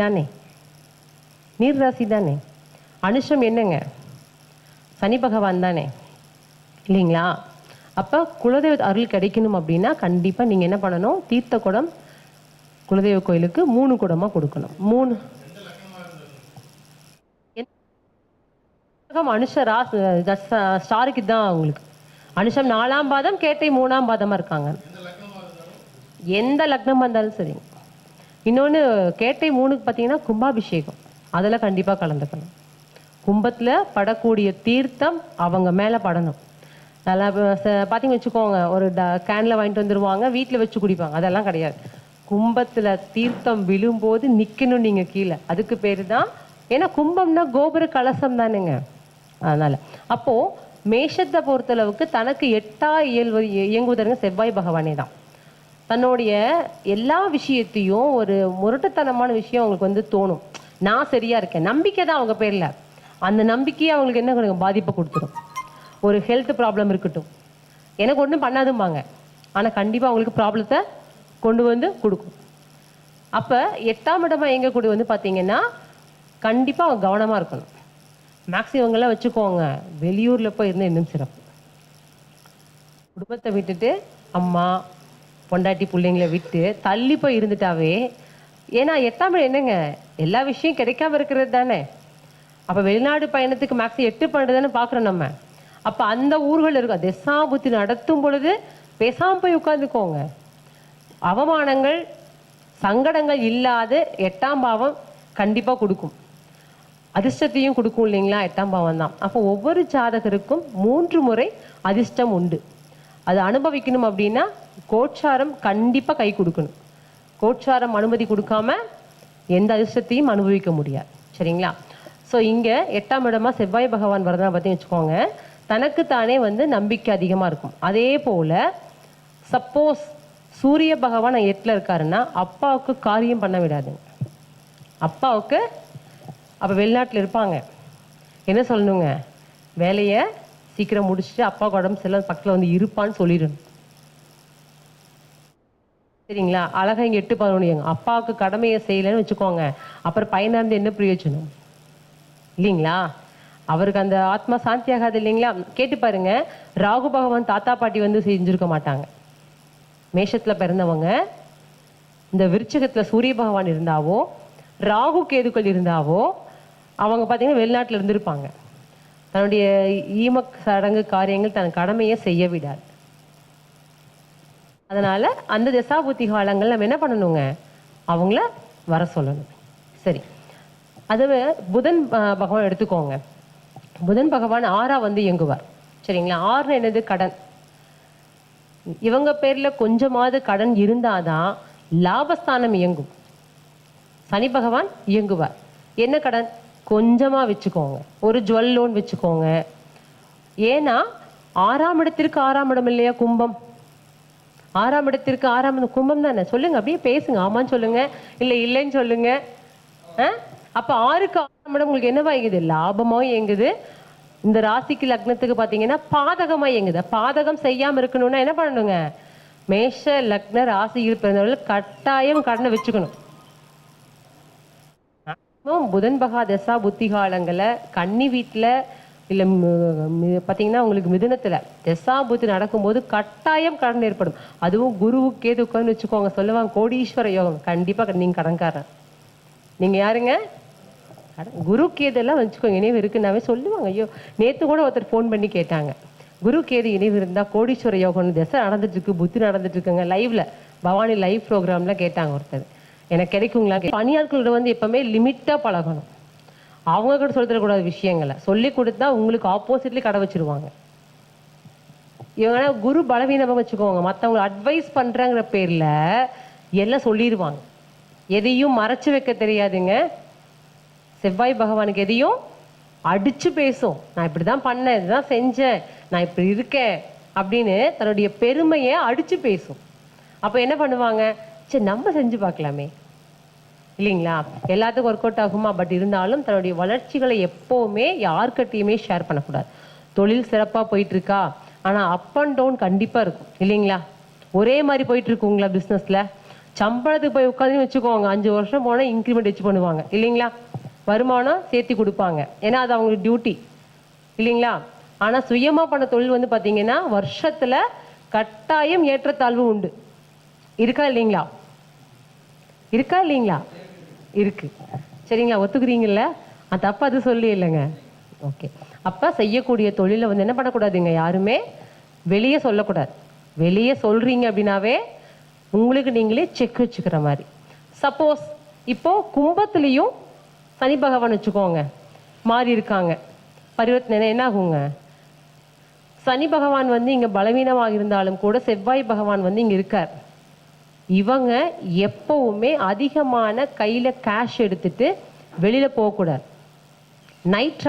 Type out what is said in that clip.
தானே? நீர் ராசி தானே? அனுஷம் என்னங்க? சனி பகவான் தானே? இல்லைங்களா? அப்போ குலதெய்வ அருள் கிடைக்கணும் அப்படின்னா கண்டிப்பாக நீங்கள் என்ன பண்ணணும்? தீர்த்த குடம் குலதெய்வ கோயிலுக்கு மூணு குடமாக கொடுக்கணும். மூணு. எந்த ஸ்டாருக்கு தான் உங்களுக்கு. அனுஷம் நாலாம் பாதம் கேட்டை மூணாம் பாதமாக இருக்காங்க. எந்த லக்னமாக இருந்தாலும் சரிங்க. இன்னொன்று கேட்டை மூணுக்கு பார்த்தீங்கன்னா கும்பாபிஷேகம். அதில் கண்டிப்பாக கலந்துக்கணும். கும்பத்தில் படக்கூடிய தீர்த்தம் அவங்க மேலே படணும். நல்லா பார்த்தீங்க வச்சுக்கோங்க ஒரு ட கேனில் வாங்கிட்டு வந்துடுவாங்க வீட்டில் வச்சு குடிப்பாங்க. அதெல்லாம் கிடையாது. கும்பத்தில் தீர்த்தம் விழும்போது நிற்கணும் நீங்கள் கீழே. அதுக்கு பேர் தான் ஏன்னா கும்பம்னா கோபுர கலசம் தானுங்க. அதனால். அப்போது மேஷத்தை பொறுத்தளவுக்கு தனக்கு எட்டா இயல்வது இயங்குவதற்கு செவ்வாய் பகவானே தான். தன்னுடைய எல்லா விஷயத்தையும் ஒரு முரட்டுத்தனமான விஷயம் அவங்களுக்கு வந்து தோணும். நான் சரியா இருக்கேன். நம்பிக்கை தான் அவங்க பேர்ல. அந்த நம்பிக்கையை அவங்களுக்கு என்ன கொடுக்கும்? பாதிப்பை கொடுத்துரும். ஒரு ஹெல்த் ப்ராப்ளம் இருக்கட்டும். எனக்கு ஒன்றும் பண்ணாதும்பாங்க. ஆனால் கண்டிப்பாக அவங்களுக்கு ப்ராப்ளத்தை கொண்டு வந்து கொடுக்கும். அப்போ எட்டாம் இடமா எங்கே கூட வந்து பார்த்தீங்கன்னா கண்டிப்பாக அவங்க கவனமாக இருக்கணும். மேக்ஸிமங்கள்லாம் இவங்கெல்லாம் வச்சுக்கோங்க. வெளியூரில் போய் இருந்தால் இன்னும் சிறப்பு. குடும்பத்தை விட்டுட்டு அம்மா பொண்டாட்டி பிள்ளைங்கள விட்டு தள்ளி போய் இருந்துட்டாவே ஏன்னா எட்டாம் என்னங்க? எல்லா விஷயம் கிடைக்காம இருக்கிறது தானே? அப்போ வெளிநாடு பயணத்துக்கு மேக்ஸி எட்டு பன்னெண்டு தானே பார்க்குறோம் நம்ம. அப்போ அந்த ஊர்கள் இருக்கும் திசாபுத்தி நடத்தும் பொழுது பேசாமல் போய் உட்காந்துக்கோங்க அவமானங்கள் சங்கடங்கள் இல்லாத எட்டாம் பாவம் கண்டிப்பாக கொடுக்கும். அதிர்ஷ்டத்தையும் கொடுக்கும் இல்லைங்களா? எட்டாம் பாவம் தான். அப்போ ஒவ்வொரு ஜாதகருக்கும் மூன்று முறை அதிர்ஷ்டம் உண்டு. அது அனுபவிக்கணும் அப்படின்னா கோச்சாரம் கண்டிப்பாக கை கொடுக்கணும். கோச்சாரம் அனுமதி கொடுக்காம எந்த அதிர்ஷ்டத்தையும் அனுபவிக்க முடியாது. சரிங்களா? ஸோ இங்கே எட்டாம் இடமா செவ்வாய் பகவான் வரதான் பற்றி வச்சுக்கோங்க. தனக்குத்தானே வந்து நம்பிக்கை அதிகமாக இருக்கும். அதே போல் சப்போஸ் சூரிய பகவான் எட்டில் இருக்காருன்னா அப்பாவுக்கு காரியம் பண்ண விடாதுங்க. அப்பாவுக்கு அப்போ வெளிநாட்டில் இருப்பாங்க. என்ன சொல்லணுங்க? வேலையை சீக்கிரம் முடிச்சுட்டு அப்பாவுக்கு உடம்பு சரியில்லை பக்கத்தில் வந்து இருப்பான்னு சொல்லிடணும். சரிங்களா? அழகா இங்கே எட்டு பதினொன்று அப்பாவுக்கு கடமையை செய்யலைன்னு வச்சுக்கோங்க. அப்புறம் பையனாக இருந்து என்ன பிரயோஜனம்? இல்லைங்களா? அவருக்கு அந்த ஆத்மா சாந்தி ஆகாது இல்லைங்களா? கேட்டு பாருங்க. ராகு பகவான் தாத்தா பாட்டி வந்து செஞ்சிருக்க மாட்டாங்க. மேஷத்துல பிறந்தவங்க இந்த விருச்சிகத்துல சூரிய பகவான் இருந்தாவோ ராகு கேதுக்கள் இருந்தாவோ அவங்க பார்த்தீங்கன்னா வெளிநாட்டில் இருந்திருப்பாங்க. தன்னுடைய ஈம சடங்கு காரியங்கள் தன் கடமையை செய்ய விடாது. அதனால் அந்த திசாபுத்தி காலங்கள் நம்ம என்ன பண்ணணுங்க? அவங்கள வர சொல்லணும். சரி. அதுவே புதன் பகவான் எடுத்துக்கோங்க. புதன் பகவான் ஆறா வந்து இயங்குவார். சரிங்களா? ஆறுனு என்னது? கடன். இவங்க பேரில் கொஞ்சமாவது கடன் இருந்தாதான் லாபஸ்தானம் இயங்கும். சனி பகவான் இயங்குவார். என்ன கடன்? கொஞ்சமாக வச்சுக்கோங்க. ஒரு ஜுவல் லோன் வச்சுக்கோங்க. ஏன்னா ஆறாம் இடத்திற்கு ஆறாம் இடம் இல்லையா கும்பம்? ஆறாம் இடத்திற்கு ஆறாம் கும்பம் தானே? சொல்லுங்க அப்படியே பேசுங்க. ஆமான்னு சொல்லுங்க. இல்ல இல்லைன்னு சொல்லுங்க. ஆ? அப்ப ஆறுக்கு ஆறாம் இடம் உங்களுக்கு என்னவா இயங்குது லாபமா இயங்குது. இந்த ராசிக்கு லக்னத்துக்கு பாத்தீங்கன்னா பாதகமா இயங்குது. பாதகம் செய்யாம இருக்கணும்னா என்ன பண்ணணுங்க? மேஷ லக்ன ராசியில் பிறந்தவர்கள் கட்டாயம் கடனை வச்சுக்கணும். புதன் பகா தசா புத்தி காலங்களை கன்னி வீட்டில் இல்லை பார்த்தீங்கன்னா உங்களுக்கு மிதுனத்தில் தசா புத்தி நடக்கும்போது கட்டாயம் கடன் ஏற்படும். அதுவும் குருவுக்கு ஏது உட்காந்து வச்சுக்கோங்க சொல்லுவாங்க கோடீஸ்வர யோகம். கண்டிப்பாக நீங்கள் கடன்காரன் நீங்கள் யாருங்க? கடன் குரு கேதெல்லாம் வச்சுக்கோங்க இணைவு இருக்குன்னாவே சொல்லுவாங்க. ஐயோ நேற்று கூட ஒருத்தர் ஃபோன் பண்ணி கேட்டாங்க. குரு கேது இணைவு இருந்தால் கோடீஸ்வர யோகம்னு தசை நடந்துட்டுருக்கு புத்தி நடந்துட்டுருக்குங்க. இருக்குங்க பவானி லைவ் ப்ரோக்ராம்லாம் கேட்டாங்க ஒருத்தர். எனக்கு கிடைக்குங்களா? கே- பணியாட்களோட வந்து எப்போவுமே லிமிட்டாக பழகணும். அவங்க கூட சொல்லி தரக்கூடாத விஷயங்களை சொல்லி கொடுத்தா உங்களுக்கு ஆப்போசிட்லி கடை வச்சிருவாங்க. இவங்க குரு பலவீனமாக வச்சுக்கோங்க. மற்றவங்க அட்வைஸ் பண்ணுறாங்கிற பேரில் எல்லாம் சொல்லிடுவாங்க. எதையும் மறைச்சு வைக்க தெரியாதுங்க. செவ்வாய் பகவானுக்கு எதையும் அடித்து பேசும். நான் இப்படி தான் பண்ணேன் இதுதான் செஞ்சேன் நான் இப்படி இருக்கேன் அப்படின்னு தன்னுடைய பெருமையை அடித்து பேசும். அப்போ என்ன பண்ணுவாங்க? சரி நம்ம செஞ்சு பார்க்கலாமே. இல்லைங்களா? எல்லாத்துக்கும் ஒர்க் அவுட் ஆகுமா? பட் இருந்தாலும் தன்னுடைய வளர்ச்சிகளை எப்போவுமே யார்கிட்டயுமே ஷேர் பண்ணக்கூடாது. தொழில் சிறப்பாக போயிட்டுருக்கா? ஆனால் அப் அண்ட் டவுன் கண்டிப்பாக இருக்கும். இல்லைங்களா? ஒரே மாதிரி போயிட்டுருக்குங்களா பிஸ்னஸில் சம்பளத்துக்கு போய் உட்காந்து வச்சுக்கோங்க. அஞ்சு வருஷம் போனால் இன்க்ரிமெண்ட் வச்சு பண்ணுவாங்க. இல்லைங்களா? வருமானம் சேர்த்து கொடுப்பாங்க. ஏன்னா அது அவங்களுக்கு டியூட்டி இல்லைங்களா? ஆனால் சுயமாக பண்ண தொழில் வந்து பார்த்தீங்கன்னா வருஷத்தில் கட்டாயம் ஏற்றத்தாழ்வு உண்டு. இருக்கா இல்லைங்களா? இருக்கா இல்லைங்களா? இருக்கு. சரிங்களா? ஒத்துக்கிறீங்கல்ல? அது தப்பு அது சொல்லி இல்லைங்க. ஓகே அப்ப செய்யக்கூடிய தொழிலை வந்து என்ன பண்ணக்கூடாதுங்க? யாருமே வெளியே சொல்லக்கூடாது. வெளியே சொல்றீங்க அப்படின்னாவே உங்களுக்கு நீங்களே செக் வச்சுக்கிற மாதிரி. சப்போஸ் இப்போ கும்பத்துலேயும் சனி பகவான் வச்சுக்கோங்க. மாறி இருக்காங்க. பரிவர்த்தனை என்ன ஆகுங்க சனி பகவான் வந்து இங்கே பலவீனமாக இருந்தாலும் கூட செவ்வாய் பகவான் வந்து இங்கே இருக்கார். இவங்க எப்பவுமே அதிகமான கையில கேஷ் எடுத்துட்டு வெளியில போகக்கூடாது. நைட்